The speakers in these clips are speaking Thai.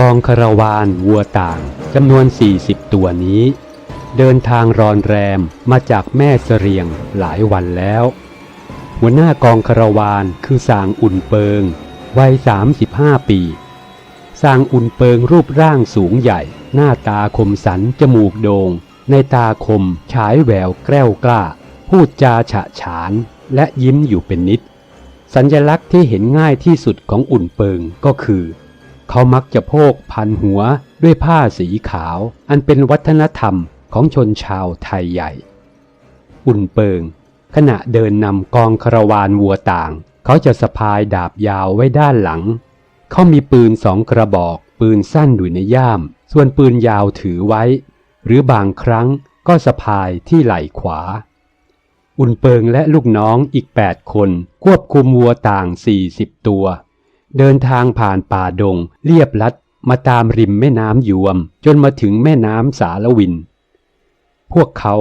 กองคาราวานวัวต่างจำนวน 40 ตัวนี้ เดินทางรอนแรมมาจากแม่เสรียงหลายวันแล้ว หัวหน้ากองคาราวานคือสางอุ่นเปิงวัย 35 ปีสางอุ่นเปิงรูปร่างสูงใหญ่ หน้าตาคมสันจมูกโดง่งในตาคมฉายแววแกล้วกล้า พูดจาฉะฉานและยิ้มอยู่เป็นนิด สัญลักษณ์ที่เห็นง่ายที่สุดของอุ่นเปิงก็คือ เขามักจะโพกพันหัวด้วยผ้าสีขาว อันเป็นวัฒนธรรมของชนชาวไทยใหญ่ อุ่นเปิง ขณะเดินนำกองคารวานวัวต่าง เขาจะสะพายดาบยาวไว้ด้านหลัง เขามีปืนสองกระบอก ปืนสั้นอยู่ในย่าม ส่วนปืนยาวถือไว้ หรือบางครั้งก็สะพายที่ไหล่ขวา อุ่นเปิงและลูกน้องอีก 8 คนควบคุมวัวต่าง 40 ตัว เดินทางผ่านป่าดง เรียบลัดมาตามริมแม่น้ำยวม จนมาถึงแม่น้ำสารวิน พวกเขา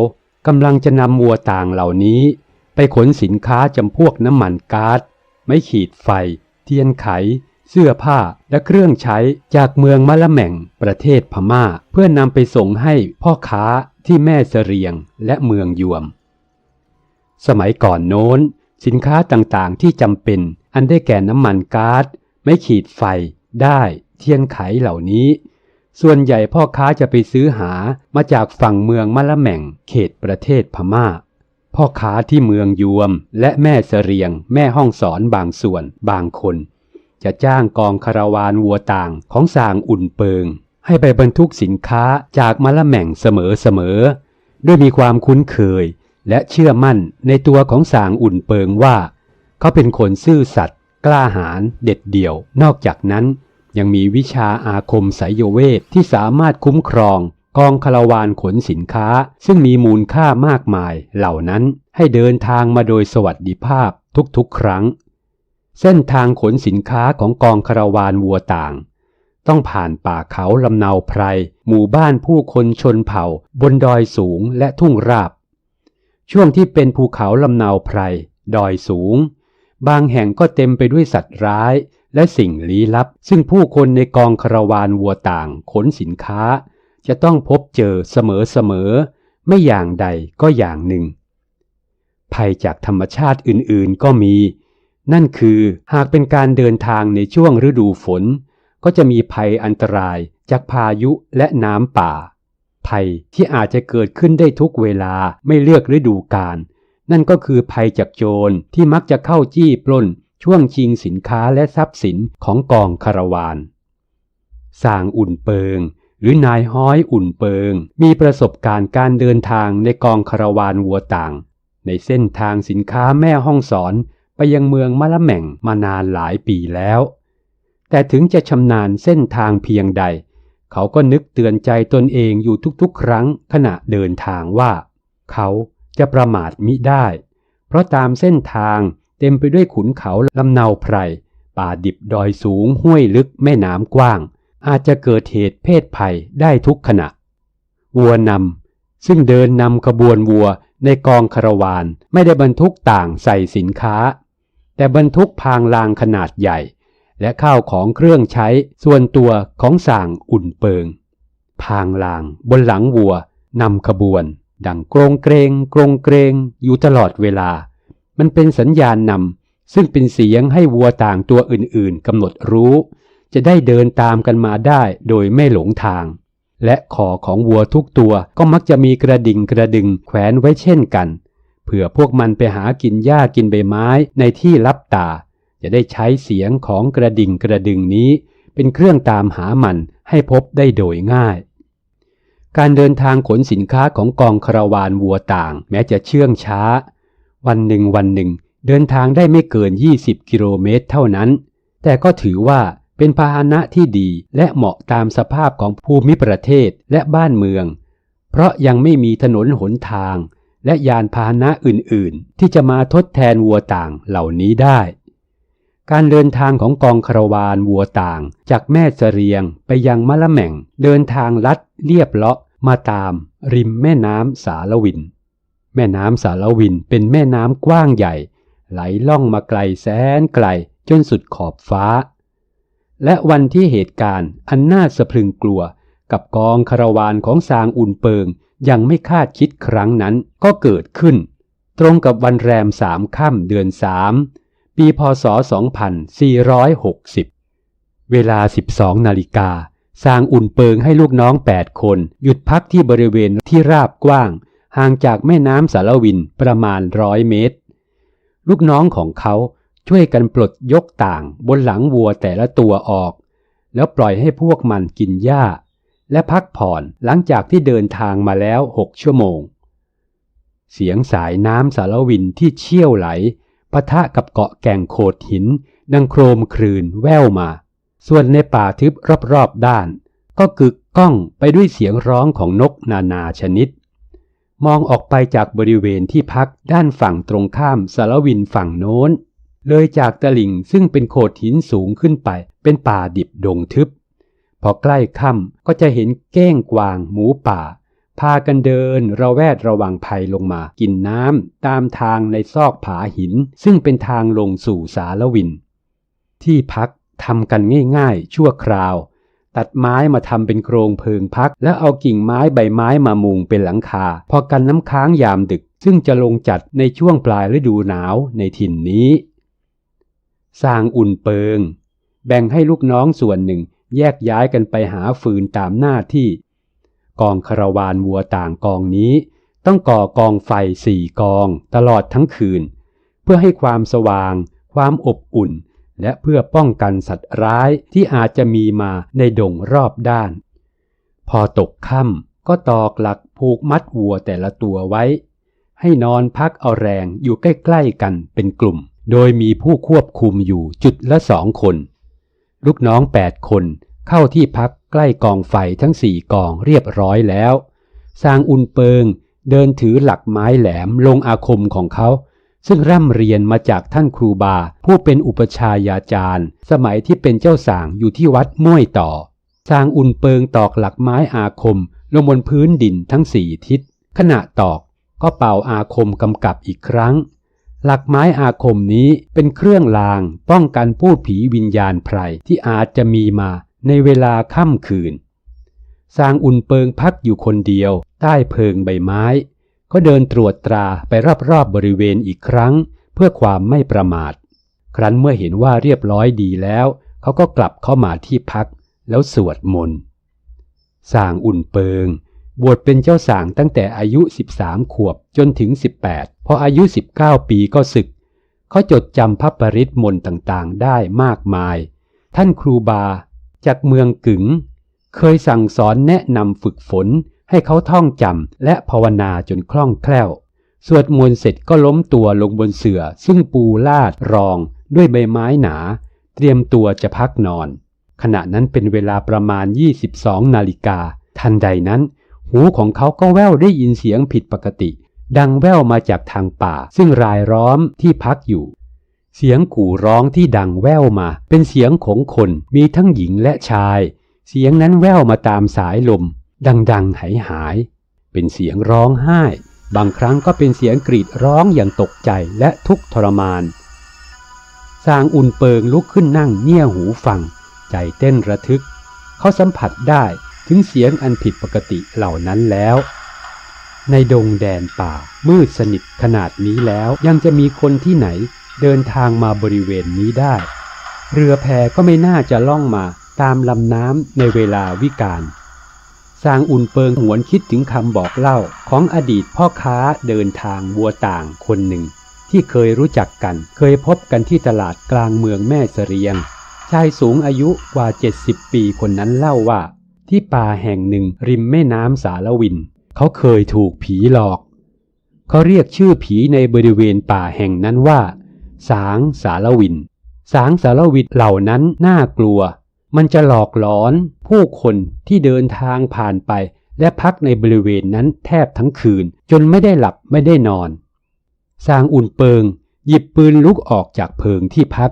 กำลังจะนำวัวต่างเหล่านี้ ไปขนสินค้าจำพวกน้ำมันก๊าซไม้ขีดไฟ เทียนไข เสื้อผ้าและเครื่องใช้จากเมืองมะละแม่งประเทศพม่า เพื่อนำไปส่งให้พ่อค้าที่แม่เสรียงและเมืองยวม สมัยก่อนโน้น สินค้าต่างๆที่จำเป็นอันได้แก่น้ำมันก๊าซ ไม้ขีดไฟได้เทียนไขเหล่านี้ ส่วนใหญ่พ่อค้าจะไปซื้อหามาจากฝั่งเมืองมะละแม่งเขตประเทศพม่า พ่อค้าที่เมืองยวมและแม่เสรียง แม่ห้องสอนบางส่วนบางคน จะจ้างกองคาราวานวัวต่างของสางอุ่นเปิง ให้ไปบรรทุกสินค้าจากมะละแม่งเสมอๆด้วยมีความคุ้นเคยและเชื่อมั่นในตัวของสางอุ่นเปิงว่า เขาเป็นคนซื่อสัตย์ กล้าหาญเด็ดเดี่ยว นอกจากนั้น ยังมีวิชาอาคมไสยเวทที่สามารถคุ้มครอง กองคาราวานขนสินค้า ซึ่งมีมูลค่ามากมายเหล่านั้นให้เดินทางมาโดยสวัสดิภาพทุกๆ ครั้ง เส้นทางขนสินค้าของกองคาราวานวัวต่าง ต้องผ่านป่าเขาลำเนาไพร หมู่บ้านผู้คนชนเผ่า บนดอยสูงและทุ่งราบ ช่วงที่เป็นภูเขาลำเนาไพร ดอยสูง บางแห่งก็เต็มไปด้วยสัตว์ร้ายและสิ่งลี้ลับ ซึ่งผู้คนในกองคาราวานวัวต่างขนสินค้า จะต้องพบเจอเสมอๆ ไม่อย่างใดก็อย่างหนึ่ง ภัยจากธรรมชาติอื่นๆก็มี นั่นคือหากเป็นการเดินทางในช่วงฤดูฝน ก็จะมีภัยอันตรายจากพายุและน้ำป่า ภัยที่อาจจะเกิดขึ้นได้ทุกเวลาไม่เลือกฤดูกาล นั่นก็คือภัยจากโจรที่มักจะเข้าจี้ปล้น ช่วงชิงสินค้าและทรัพย์สินของกองคาราวานสร้างอุ่นเปิง หรือนายห้อยอุ่นเปิง มีประสบการณ์การเดินทางในกองคาราวานวัวต่าง ในเส้นทางสินค้าแม่ห้องสอนไปยังเมืองมะละแม่งมานานหลายปีแล้ว แต่ถึงจะชำนาญเส้นทางเพียงใด เขาก็นึกเตือนใจตนเองอยู่ทุกๆ ครั้งขณะเดินทางว่า เขา จะประมาทมิได้ เพราะตามเส้นทางเต็มไปด้วยขุนเขาลำเนาไพร ป่าดิบดอยสูงห้วยลึกแม่น้ำกว้าง อาจจะเกิดเหตุเพศภัยได้ทุกขณะ วัวนำซึ่งเดินนำขบวนวัวในกองคารวานไม่ได้บรรทุกต่างใส่สินค้า แต่บรรทุกพางลางขนาดใหญ่ และข้าวของเครื่องใช้ส่วนตัวของส่างอุ่นเปิง พางลางบนหลังวัวนำขบวน ดังโกรงเกรงโกรงเกรงอยู่ตลอดเวลา มันเป็นสัญญาณนำซึ่งเป็นเสียงให้วัวต่างตัวอื่นๆกำหนดรู้ จะได้เดินตามกันมาได้โดยไม่หลงทาง และคอของวัวทุกตัวก็มักจะมีกระดิ่งกระดึงแขวนไว้เช่นกัน เผื่อพวกมันไปหากินหญ้ากินใบไม้ในที่ลับตา จะได้ใช้เสียงของกระดิ่งกระดึงนี้ เป็นเครื่องตามหามันให้พบได้โดยง่าย การเดินทางขนสินค้าของกองคาราวานวัวต่าง แม้จะเชื่องช้า วันหนึ่งวันหนึ่ง เดินทางได้ไม่เกิน 20 กิโลเมตรเท่านั้น แต่ก็ถือว่าเป็นพาหนะที่ดีและเหมาะตามสภาพของภูมิประเทศและบ้านเมือง เพราะยังไม่มีถนนหนทาง และยานพาหนะอื่นๆ ที่จะมาทดแทนวัวต่างเหล่านี้ได้ การเดินทางของกองคารวานวัวต่าง จากแม่เสรียงไปยังมะละแม่ง เดินทางลัดเลียบเลาะมาตาม ริมแม่น้ำสารวิน แม่น้ำสารวินเป็นแม่น้ำกว้างใหญ่ ไหลล่องมาไกลแสนไกลจนสุดขอบฟ้า และวันที่เหตุการณ์อันน่าสะพรึงกลัวกับกองคารวานของซางอุนเปิงยังไม่คาดคิดครั้งนั้นก็เกิดขึ้น ตรงกับวันแรมสามค่ำเดือนสาม ปีพศ 2460 เวลา 12 นาฬิกา สร้างอุ่นเปิงให้ลูกน้อง 8 คน หยุดพักที่บริเวณที่ราบกว้าง ห่างจากแม่น้ำสารวินประมาณร้อยเมตร ลูกน้องของเขาช่วยกันปลดยกต่างบนหลังวัวแต่ละตัวออก แล้วปล่อยให้พวกมันกินหญ้า และพักผ่อนหลังจากที่เดินทางมาแล้วหกชั่วโมง เสียงสายน้ำสารวินที่เชี่ยวไหล ปะทะกับเกาะแก่งโขดหิน ดังโครมครืนแว่วมา ส่วนในป่าทึบรอบๆด้าน ก็กึกก้องไปด้วยเสียงร้องของนกนานาชนิด มองออกไปจากบริเวณที่พักด้านฝั่งตรงข้ามสารวินฝั่งโน้น เลยจากตลิ่งซึ่งเป็นโขดหินสูงขึ้นไป เป็นป่าดิบดงทึบ พอใกล้ค่ำก็จะเห็นเก้งกวางหมูป่า พากันเดินระแวดระวังภัยลงมา กินน้ำตามทางในซอกผาหิน ซึ่งเป็นทางลงสู่สารวิน ที่พักทำกันง่ายๆ ชั่วคราว ตัดไม้มาทำเป็นโครงเพิงพัก แล้วเอากิ่งไม้ใบไม้มามุงเป็นหลังคา พอกันน้ำค้างยามดึก ซึ่งจะลงจัดในช่วงปลายฤดูหนาวในถิ่นนี้ สร้างอุ่นเปิง แบ่งให้ลูกน้องส่วนหนึ่ง แยกย้ายกันไปหาฟืนตามหน้าที่ กองคารวานวัวต่างกองนี้ ต้องก่อกองไฟสี่กองตลอดทั้งคืน เพื่อให้ความสว่าง ความอบอุ่น และเพื่อป้องกันสัตว์ร้ายที่อาจจะมีมาในดงรอบด้าน พอตกค่ำก็ตอกหลักผูกมัดวัวแต่ละตัวไว้ ให้นอนพักเอาแรงอยู่ใกล้ๆกันเป็นกลุ่ม โดยมีผู้ควบคุมอยู่จุดละสองคน ลูกน้องแปดคน เข้าที่พักใกล้กองไฟทั้งสี่กองเรียบร้อยแล้วสร้างอุนเปิงเดินถือหลักไม้แหลมลงอาคมของเขา ซึ่งร่ำเรียนมาจากท่านครูบา ผู้เป็นอุปชายาจารย์ สมัยที่เป็นเจ้าสางอยู่ที่วัดม้วยต่อสร้างอุนเปิงตอกหลักไม้อาคม ลงบนพื้นดินทั้งสี่ทิศ ขณะตอกก็เป่าอาคมกำกับอีกครั้ง หลักไม้อาคมนี้เป็นเครื่องลางป้องกันพูดผีวิญญาณไพรที่อาจจะมีมา ในเวลาค่ำคืน สร้างอุ่นเปิงพักอยู่คนเดียว ใต้เพิงใบไม้ ก็เดินตรวจตราไปรอบๆบบริเวณอีกครั้ง เพื่อความไม่ประมาท ครั้นเมื่อเห็นว่าเรียบร้อยดีแล้ว เขาก็กลับเข้ามาที่พัก แล้วสวดมนต์สร้างอุ่นเปิง บวชเป็นเจ้าสางตั้งแต่อายุ 13 ขวบจนถึง 18 พออายุ 19 ปีก็ศึก เขาจดจำพระปริตมนต์ต่างๆ ได้มากมาย ท่านครูบา จากเมืองกึ๋ง เคยสั่งสอนแนะนำฝึกฝนให้เขาท่องจำและภาวนาจนคล่องแคล่ว สวดมนต์เสร็จก็ล้มตัวลงบนเสื่อ ซึ่งปูลาดรองด้วยใบไม้หนา เตรียมตัวจะพักนอน ขณะนั้นเป็นเวลาประมาณ 22 นาฬิกา ทันใดนั้น หูของเขาก็แว่วได้ยินเสียงผิดปกติ ดังแว่วมาจากทางป่า ซึ่งรายล้อมที่พักอยู่ เสียงกู่ร้องที่ดังแว่วมา เป็นเสียงของคนมีทั้งหญิงและชาย เสียงนั้นแว่วมาตามสายลม ดังๆหายหาย เป็นเสียงร้องไห้ บางครั้งก็เป็นเสียงกรีดร้องอย่างตกใจและทุกข์ทรมานสางอุ่นเปิงลุกขึ้นนั่งเงี่ยหูฟัง ใจเต้นระทึก เขาสัมผัสได้ถึงเสียงอันผิดปกติเหล่านั้นแล้ว ในดงแดนป่ามืดสนิทขนาดนี้แล้วยังจะมีคนที่ไหน เดินทางมาบริเวณนี้ได้ เรือแพก็ไม่น่าจะล่องมาตามลำน้ำในเวลาวิกาลสร้างอุ่นเปิงหวนคิดถึงคำบอกเล่าของอดีตพ่อค้าเดินทางวัวต่างคนหนึ่ง ที่เคยรู้จักกันเคยพบกันที่ตลาดกลางเมืองแม่เสรียง ชายสูงอายุกว่า 70 ปีคนนั้นเล่าว่า ที่ป่าแห่งหนึ่งริมแม่น้ำสารวิน เขาเคยถูกผีหลอก เขาเรียกชื่อผีในบริเวณป่าแห่งนั้นว่า สางสารวิน สางสารวินเหล่านั้นน่ากลัว มันจะหลอกหลอนผู้คนที่เดินทางผ่านไป และพักในบริเวณนั้นแทบทั้งคืน จนไม่ได้หลับไม่ได้นอน สางอุ่นเปิง หยิบปืนลุกออกจากเพิงที่พัก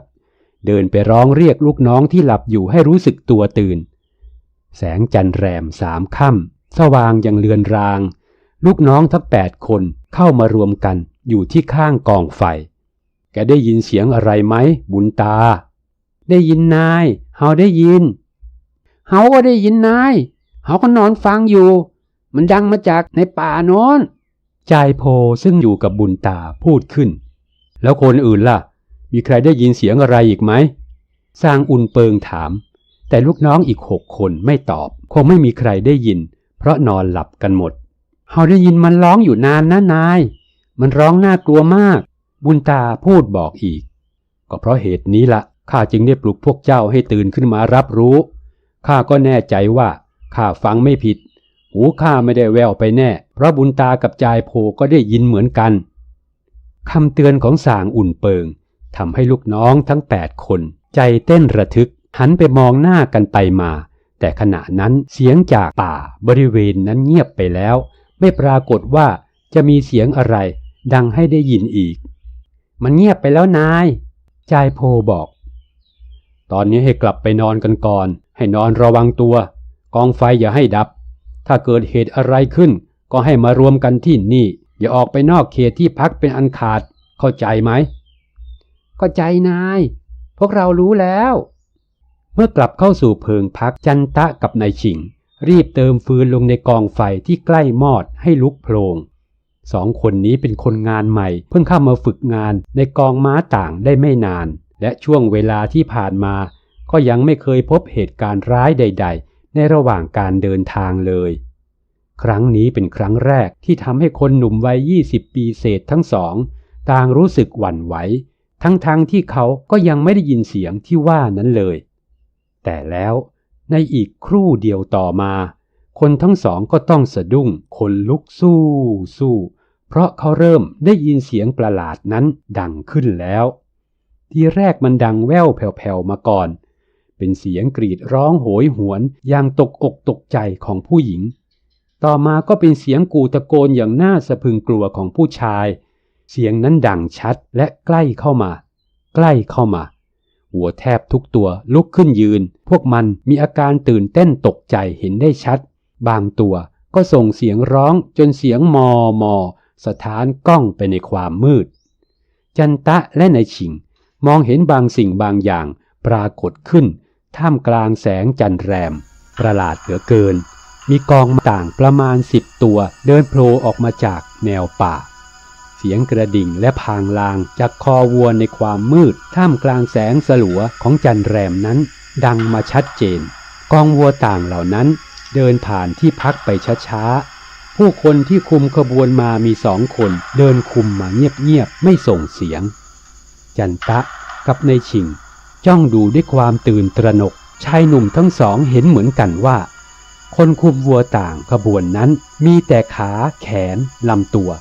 เดินไปร้องเรียกลูกน้องที่หลับอยู่ให้รู้สึกตัวตื่น แสงจันแรมสามค่ำสว่างอย่างเลือนราง ลูกน้องทั้งแปดคนเข้ามารวมกันอยู่ที่ข้างกองไฟ แกได้ยินเสียงอะไรไหม บุญตา ได้ยินนาย เฮาได้ยิน เฮาก็ได้ยินนาย เฮาก็นอนฟังอยู่ มันดังมาจากในป่าโน้นจายโพซึ่งอยู่กับบุญตาพูดขึ้น แล้วคนอื่นล่ะ มีใครได้ยินเสียงอะไรอีกไหมสร้างอุ่นเปิงถาม แต่ลูกน้องอีกหกคนไม่ตอบ คงไม่มีใครได้ยิน เพราะนอนหลับกันหมด เฮาได้ยินมันร้องอยู่นานนะนาย มันร้องน่ากลัวมาก บุญตาพูดบอกอีก ก็เพราะเหตุนี้ละข้าจึงได้ปลุกพวกเจ้าให้ตื่นขึ้นมารับรู้ข้าก็แน่ใจว่าข้าฟังไม่ผิด หูข้าไม่ได้แววไปแน่ เพราะบุญตากับจายโพก็ได้ยินเหมือนกันคำเตือนของสางอุ่นเปิงทำให้ลูกน้องทั้งแปดคน ใจเต้นระทึกหันไปมองหน้ากันไปมา แต่ขณะนั้นเสียงจากป่าบริเวณนั้นเงียบไปแล้ว ไม่ปรากฏว่าจะมีเสียงอะไร ดังให้ได้ยินอีก มันเงียบไปแล้วนาย จายโพบอก ตอนนี้ให้กลับไปนอนกันก่อน ให้นอนระวังตัว กองไฟอย่าให้ดับ ถ้าเกิดเหตุอะไรขึ้น ก็ให้มารวมกันที่นี่ อย่าออกไปนอกเขตที่พักเป็นอันขาด เข้าใจไหม เข้าใจนาย พวกเรารู้แล้ว เมื่อกลับเข้าสู่เพิงพักจันตะกับนายฉิง รีบเติมฟืนลงในกองไฟที่ใกล้มอดให้ลุกโพลง สองคนนี้เป็นคนงานใหม่ เพิ่งเข้ามาฝึกงานในกองม้าต่างได้ไม่นาน และช่วงเวลาที่ผ่านมา ก็ยังไม่เคยพบเหตุการณ์ร้ายใด ๆ ในระหว่างการเดินทางเลย ครั้งนี้เป็นครั้งแรกที่ทำให้คนหนุ่มวัย 20 ปีเศษทั้งสองต่างรู้สึกหวั่นไหว ทั้งๆทที่เขาก็ยังไม่ได้ยินเสียงที่ว่านั้นเลย แต่แล้วในอีกครู่เดียวต่อมา คนทั้งสองก็ต้องสะดุ้ง คนลุกสู้สู้ เพราะเขาเริ่มได้ยินเสียงประหลาดนั้นดังขึ้นแล้ว ทีแรกมันดังแว่วแผ่วๆมาก่อน เป็นเสียงกรีดร้องโหยหวนอย่างตกอกตกใจของผู้หญิง ต่อมาก็เป็นเสียงกูตะโกนอย่างน่าสะพึงกลัวของผู้ชาย เสียงนั้นดังชัดและใกล้เข้ามา ใกล้เข้ามาหัวแทบทุกตัวลุกขึ้นยืน พวกมันมีอาการตื่นเต้นตกใจเห็นได้ชัด บางตัวก็ส่งเสียงร้องจนเสียงมอมอ สถานกล้องไปในความมืด จันตะและนายฉิงมองเห็นบางสิ่งบางอย่างปรากฏขึ้น ท่ามกลางแสงจันแรม ประหลาดเหลือเกิน มีกองต่างประมาณสิบตัวเดินโผล่ออกมาจากแนวป่า เสียงกระดิ่งและพางลางจากคอวัวในความมืด ท่ามกลางแสงสลัวของจันแรมนั้น ดังมาชัดเจน กองวัวต่างเหล่านั้น เดินผ่านที่พักไปช้า ผู้คนที่คุมขบวนมามีสองคนเดินคุมมาเงียบๆไม่ส่งเสียง จันตะกับในชิง จ้องดูด้วยความตื่นตระหนกชายหนุ่มทั้งสองเห็นเหมือนกันว่า คนคุมวัวต่างขบวนนั้นมีแต่ขาแขนลำตัว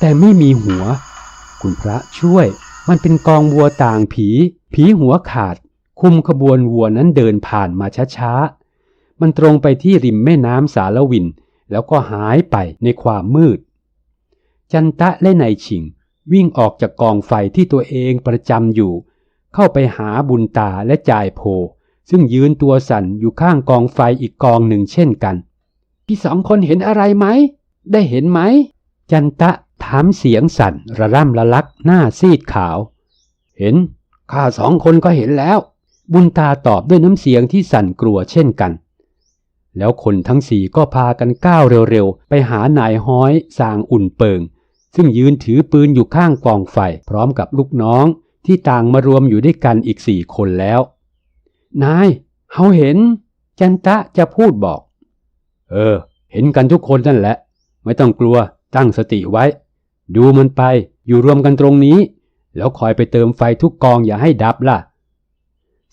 แต่ไม่มีหัว คุณพระช่วย มันเป็นกองวัวต่างผี ผีหัวขาด คุมขบวนวัวนั้นเดินผ่านมาช้าๆมันตรงไปที่ริมแม่น้ำสารวิน แล้วก็หายไปในความมืด จันตะและนายฉิงวิ่งออกจากกองไฟที่ตัวเองประจำอยู่ เข้าไปหาบุญตาและจ่ายโพ ซึ่งยืนตัวสั่นอยู่ข้างกองไฟอีกกองหนึ่งเช่นกัน พี่สองคนเห็นอะไรไหม ได้เห็นไหม จันตะถามเสียงสั่นระร่ำระลักหน้าซีดขาว เห็นข้าสองคนก็เห็นแล้ว บุญตาตอบด้วยน้ำเสียงที่สั่นกลัวเช่นกัน แล้วคนทั้งสี่ก็พากันก้าวเร็วๆ ไปหานายห้อยสางอุ่นเปิง ซึ่งยืนถือปืนอยู่ข้างกองไฟพร้อมกับลูกน้องที่ต่างมารวมอยู่ด้วยกันอีกสี่คนแล้ว นายเฮาเห็น จันตะจะพูดบอก เออ เห็นกันทุกคนนั่นแหละ ไม่ต้องกลัวตั้งสติไว้ ดูมันไปอยู่รวมกันตรงนี้ แล้วคอยไปเติมไฟทุกกองอย่าให้ดับล่ะ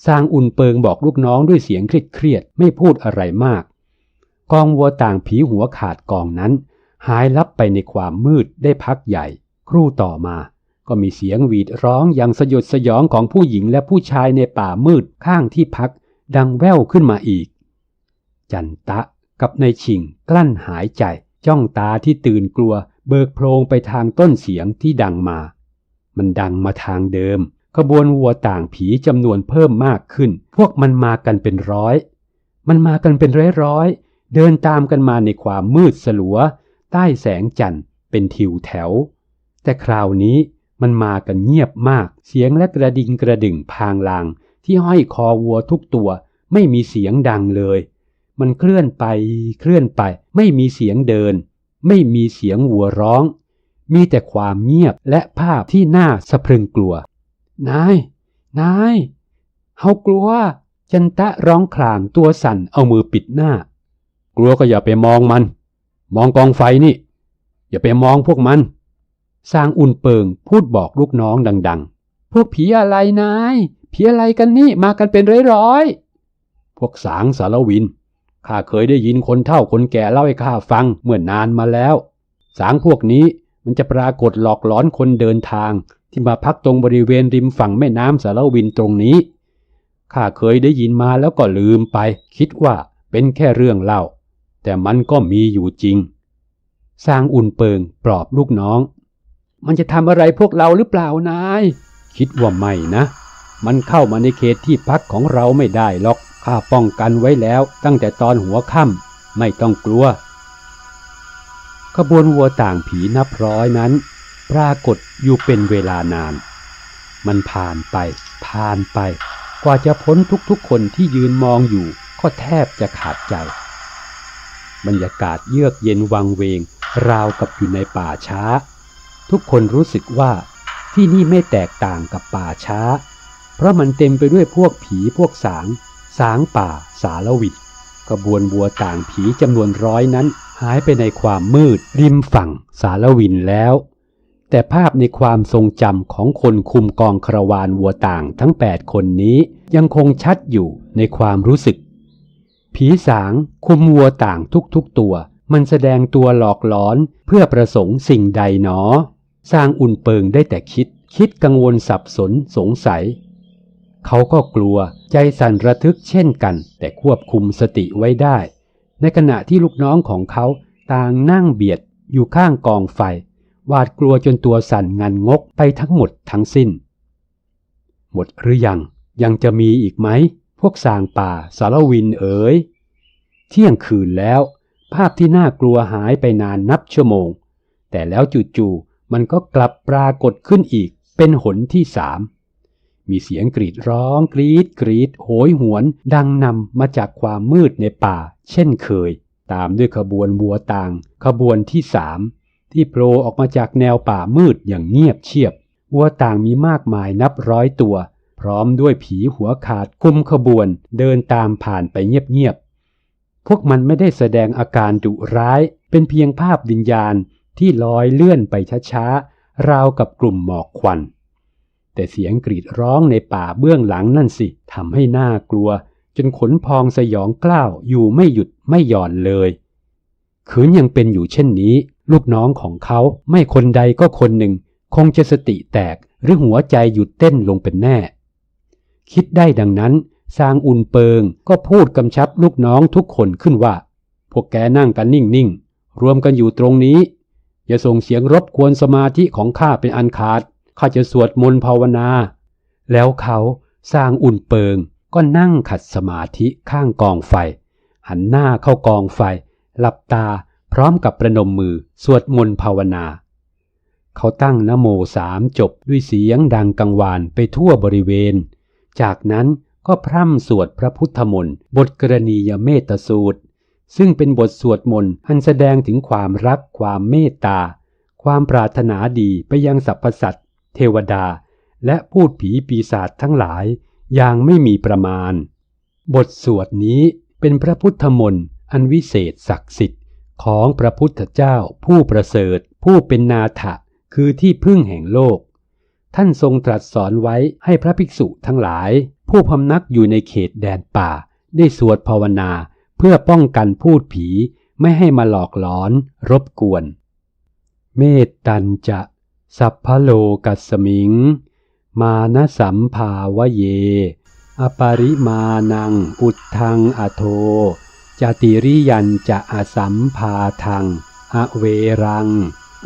สร้างอุ่นเปิงบอกลูกน้องด้วยเสียงเครียดๆไม่พูดอะไรมาก กองวัวต่างผีหัวขาดกองนั้น หายลับไปในความมืดได้พักใหญ่ ครู่ต่อมา ก็มีเสียงหวีดร้องอย่างสยดสยองของผู้หญิงและผู้ชายในป่ามืดข้างที่พัก ดังแว่วขึ้นมาอีก จันตะกับนายชิงกลั้นหายใจจ้องตาที่ตื่นกลัว เบิกโพรงไปทางต้นเสียงที่ดังมา มันดังมาทางเดิมขบวนวัวต่างผีจำนวนเพิ่มมากขึ้น พวกมันมากันเป็นร้อย มันมากันเป็นร้อยร้อย เดินตามกันมาในความมืดสลัว ใต้แสงจันทร์เป็นทิวแถว แต่คราวนี้มันมากันเงียบมาก เสียงและกระดิ่งกระดิ่งพางลาง ที่ห้อยคอวัวทุกตัว ไม่มีเสียงดังเลย มันเคลื่อนไปเคลื่อนไป ไม่มีเสียงเดิน ไม่มีเสียงหัวร้อง มีแต่ความเงียบและภาพที่น่าสะพรึงกลัว นาย นาย เฮากลัว จันตะร้องคลางตัวสั่นเอามือปิดหน้า กลัวก็อย่าไปมองมัน มองกองไฟนี่ อย่าไปมองพวกมันสร้างอุ่นเปิงพูดบอกลูกน้องดัง ๆ พวกผีอะไรนาย ผีอะไรกันนี่มากันเป็นร้อยๆ พวกสางสารวิน ข้าเคยได้ยินคนเฒ่าคนแก่เล่าให้ข้าฟังเมื่อนานมาแล้ว สางพวกนี้มันจะปรากฏหลอกหลอนคนเดินทางที่มาพักตรงบริเวณริมฝั่งแม่น้ำสารวินตรงนี้ ข้าเคยได้ยินมาแล้วก็ลืมไป คิดว่าเป็นแค่เรื่องเล่า แต่มันก็มีอยู่จริง สร้างอุ่นเปิงปลอบลูกน้อง มันจะทำอะไรพวกเราหรือเปล่านาย คิดว่าไม่นะ มันเข้ามาในเขตที่พักของเราไม่ได้หรอก ข้าป้องกันไว้แล้วตั้งแต่ตอนหัวค่ำไม่ต้องกลัว ขบวนวัวต่างผีนับร้อยนั้น ปรากฏอยู่เป็นเวลานาน มันผ่านไป ผ่านไป กว่าจะพ้นทุกๆคนที่ยืนมองอยู่ก็แทบจะขาดใจ บรรยากาศเยือกเย็นวังเวง ราวกับอยู่ในป่าช้า ทุกคนรู้สึกว่าที่นี่ไม่แตกต่างกับป่าช้า เพราะมันเต็มไปด้วยพวกผีพวกสาง สางป่า สารวิดกระบวนบัวต่างผีจำนวนร้อยนั้น หายไปในความมืด ริมฝั่งสารวินแล้ว แต่ภาพในความทรงจำของคนคุมกองคาราวานวัวต่างทั้ง 8 คนนี้ยังคงชัดอยู่ในความรู้สึก ผีสางคุมวัวต่างทุกๆตัว มันแสดงตัวหลอกหลอนเพื่อประสงค์สิ่งใดหนอ สร้างอุ่นเปิงได้แต่คิด คิดกังวลสับสนสงสัย เขาก็กลัวใจสั่นระทึกเช่นกัน แต่ควบคุมสติไว้ได้ ในขณะที่ลูกน้องของเขาต่างนั่งเบียดอยู่ข้างกองไฟหวาดกลัวจนตัวสั่นงันงกไปทั้งหมดทั้งสิ้น หมดหรือยังยังจะมีอีกไหม พวกสางป่าสารวินเอ๋ย เที่ยงคืนแล้ว ภาพที่น่ากลัวหายไปนานนับชั่วโมง แต่แล้วจู่ๆมันก็กลับปรากฏขึ้นอีกเป็นหนที่สาม มีเสียงกรีดร้องกรีดกรีดโหยหวน ดังนำมาจากความมืดในป่า เช่นเคย ตามด้วยขบวนบัวต่าง ขบวนที่สามที่โผล่ออกมาจากแนวป่ามืดอย่างเงียบเชียบวัวต่างมีมากมายนับร้อยตัว พร้อมด้วยผีหัวขาดคุมขบวนเดินตามผ่านไปเงียบๆ พวกมันไม่ได้แสดงอาการดุร้าย เป็นเพียงภาพวิญญาณที่ลอยเลื่อนไปช้าๆ ราวกับกลุ่มหมอกควัน แต่เสียงกรีดร้องในป่าเบื้องหลังนั่นสิทำให้น่ากลัว จนขนพองสยองกล้าวอยู่ไม่หยุดไม่หย่อนเลยขืนยังเป็นอยู่เช่นนี้ ลูกน้องของเขาไม่คนใดก็คนหนึ่ง คงจะสติแตกหรือหัวใจหยุดเต้นลงเป็นแน่ คิดได้ดังนั้นสร้างอุนเปิงก็พูดกำชับลูกน้องทุกคนขึ้นว่า พวกแกนั่งกันนิ่งๆ รวมกันอยู่ตรงนี้ อย่าส่งเสียงรบกวนสมาธิของข้าเป็นอันขาด ข้าจะสวดมนต์ภาวนา แล้วเขาสร้างอุนเปิงก็นั่งขัดสมาธิข้างกองไฟ หันหน้าเข้ากองไฟ หลับตาพร้อมกับประนมมือสวดมนต์ภาวนา เขาตั้งนโมสามจบด้วยเสียงดังกังวานไปทั่วบริเวณ จากนั้นก็พร่ำสวดพระพุทธมนต์บทกรณียเมตสูตร ซึ่งเป็นบทสวดมนต์อันแสดงถึงความรักความเมตตา ความปรารถนาดีไปยังสรรพสัตว์เทวดา และพูดผีปีศาจทั้งหลายอย่างไม่มีประมาณ บทสวดนี้เป็นพระพุทธมนต์อันวิเศษศักดิ์สิทธิ์ของพระพุทธเจ้าผู้ประเสริฐ ผู้เป็นนาถะคือที่พึ่งแห่งโลก ท่านทรงตรัสสอนไว้ให้พระภิกษุทั้งหลาย ผู้พำนักอยู่ในเขตแดนป่า ได้สวดภาวนา เพื่อป้องกันพูดผีไม่ให้มาหลอกหลอน รบกวน เมตตันจะ สัพพโลกัสมิง มานสัมภาวเย อปาริมานัง อุทธังอโทจติริยันจะอสัมภาทัง อเวรัง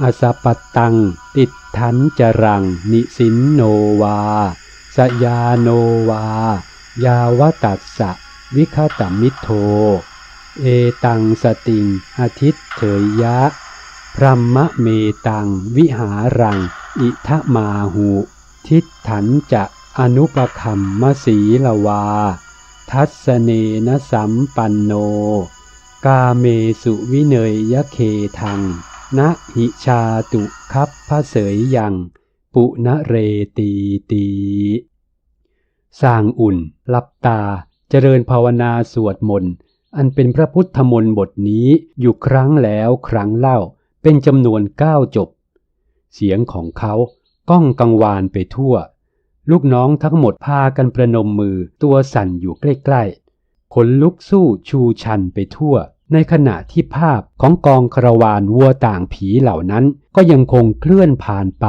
อสปตัง ติดทันจรัง นิสินโนวา สยาโนวา ยาวตัสสะ วิคตมิโท เอตังสติง อาทิตเถยยะ พรัมะเมตัง วิหารัง อิทะมาหุทิฏฐันจะอนุปคัมมสีละวา ทัสเนนะสัมปันโน กาเมสุวิเนยยะเคทัง นะหิชาตุคับพระเสยยัง ปุณเรตีตีสร้างอุ่นหลับตา เจริญภาวนาสวดมนต์ อันเป็นพระพุทธมนต์บทนี้อยู่ครั้งแล้วครั้งเล่า เป็นจำนวนเก้าจบ เสียงของเขาก้องกังวานไปทั่ว ลูกน้องทั้งหมดพากันประนมมือตัวสั่นอยู่ใกล้ๆขนลุกสู้ชูชันไปทั่ว ในขณะที่ภาพของกองคารวานวัวต่างผีเหล่านั้นก็ยังคงเคลื่อนผ่านไป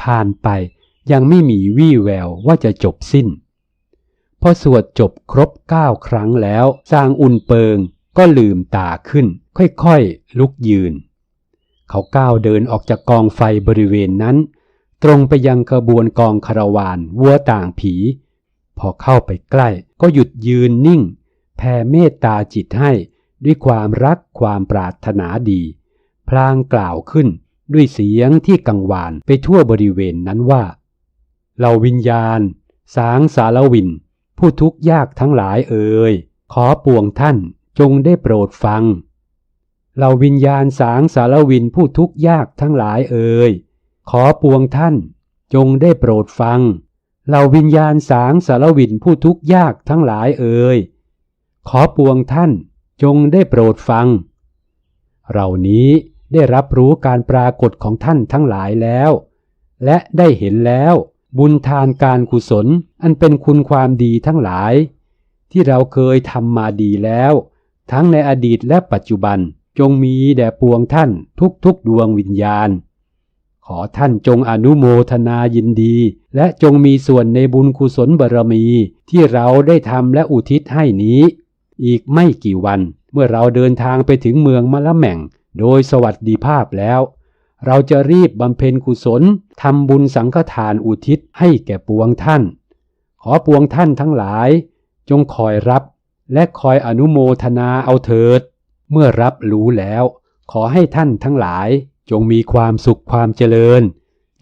ผ่านไป ยังไม่มีวี่แววว่าจะจบสิ้น พอสวดจบครบเก้าครั้งแล้วสร้างอุ่นเปิงก็ลืมตาขึ้น ค่อยๆลุกยืน เขาก้าวเดินออกจากกองไฟบริเวณนั้น ตรงไปยังขบวนกองคารวานวัวต่างผี พอเข้าไปใกล้ก็หยุดยืนนิ่ง แผ่เมตตาจิตให้ ด้วยความรักความปรารถนาดี พลางกล่าวขึ้นด้วยเสียงที่กังวานไปทั่วบริเวณนั้นว่าเราวิญญาณ สางสารวิน ผู้ทุกข์ยากทั้งหลายเอ่ยขอปวงท่านจงได้โปรดฟังเราวิญญาณสางสารวินผู้ทุกข์ยากทั้งหลายเอ่ยขอปวงท่าน จงได้โปรดฟังเราวิญญาณสางสารวินผู้ทุกข์ยากทั้งหลายเอ่ยขอปวงท่าน จงได้โปรดฟังเรานี้ได้รับรู้การปรากฏของท่านทั้งหลายแล้ว และได้เห็นแล้ว บุญทานการกุศลอันเป็นคุณความดีทั้งหลาย ที่เราเคยทำมาดีแล้ว ทั้งในอดีตและปัจจุบันจงมีแด่ปวงท่านทุกๆดวงวิญญาณ ขอท่านจงอนุโมทนายินดี และจงมีส่วนในบุญกุศลบารมีที่เราได้ทำและอุทิศให้นี้ อีกไม่กี่วัน เมื่อเราเดินทางไปถึงเมืองมะละแม่ง โดยสวัสดิภาพแล้ว เราจะรีบบำเพ็ญกุศลทำบุญสังฆทานอุทิศให้แก่ปวงท่าน ขอปวงท่านทั้งหลาย จงคอยรับและคอยอนุโมทนาเอาเถิด เมื่อรับรู้แล้ว ขอให้ท่านทั้งหลาย จงมีความสุขความเจริญ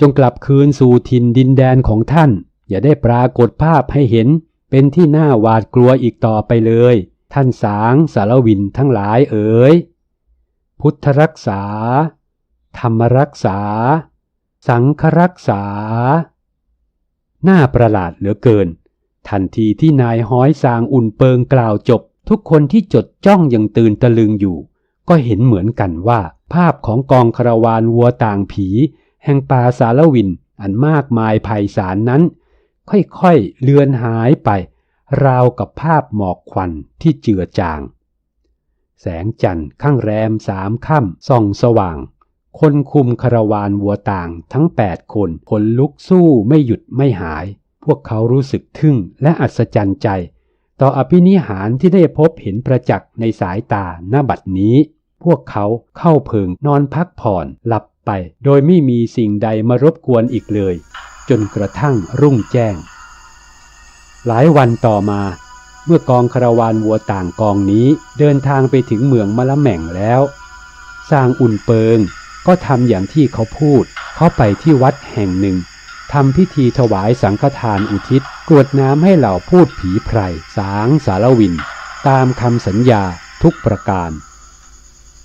จงกลับคืนสู่ถิ่นดินแดนของท่าน อย่าได้ปรากฏภาพให้เห็นเป็นที่น่าหวาดกลัวอีกต่อไปเลย ท่านสางสารวินทั้งหลายเอ๋ย พุทธรักษา ธรรมรักษา สังฆรักษาน่าประหลาดเหลือเกิน ทันทีที่นายห้อยสางอุ่นเปิงกล่าวจบ ทุกคนที่จดจ้องยังตื่นตะลึงอยู่ ก็เห็นเหมือนกันว่า ภาพของกองคาราวานวัวต่างผี แห่งป่าสารวินอันมากมายไพศาลนั้น ค่อยๆเลือนหายไป ราวกับภาพหมอกควันที่เจือจาง แสงจันทร์ข้างแรมสามค่ำส่องสว่าง คนคุมคาราวานวัวต่างทั้งแปดคนขนลุกสู้ไม่หยุดไม่หาย พวกเขารู้สึกทึ่งและอัศจรรย์ใจ ต่ออภินิหารที่ได้พบเห็นประจักษ์ในสายตาหน้าบัดนี้ พวกเขาเข้าเพิงนอนพักผ่อนหลับไป โดยไม่มีสิ่งใดมารบกวนอีกเลย จนกระทั่งรุ่งแจ้ง หลายวันต่อมา เมื่อกองคาราวานวัวต่างกองนี้เดินทางไปถึงเมืองมะละแม่งแล้ว สร้างอุ่นเปิงก็ทำอย่างที่เขาพูด เขาไปที่วัดแห่งหนึ่งทำพิธีถวายสังฆทานอุทิศกรวดน้ำให้เหล่าพูดผีไพรสางสารวิน ตามคำสัญญาทุกประการ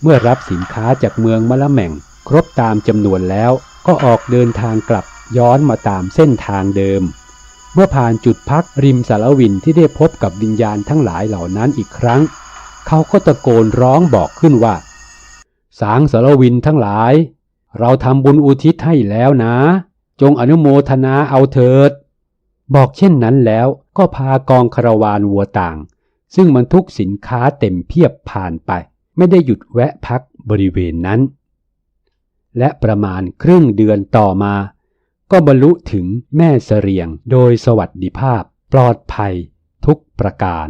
เมื่อรับสินค้าจากเมืองมะละแม่ง ครบตามจำนวนแล้วก็ออกเดินทางกลับย้อนมาตามเส้นทางเดิม เมื่อผ่านจุดพักริมสารวินที่ได้พบกับวิญญาณทั้งหลายเหล่านั้นอีกครั้ง เขาก็ตะโกนร้องบอกขึ้นว่า สางสารวินทั้งหลาย เราทำบุญอุทิศให้แล้วนะ จงอนุโมทนาเอาเถิด บอกเช่นนั้นแล้วก็พากองคารวานวัวต่าง ซึ่งบรรทุกสินค้าเต็มเพียบผ่านไป ไม่ได้หยุดแวะพักบริเวณนั้น และประมาณครึ่งเดือนต่อมา ก็บรรลุถึงแม่เสรียงโดยสวัสดิภาพปลอดภัยทุกประการ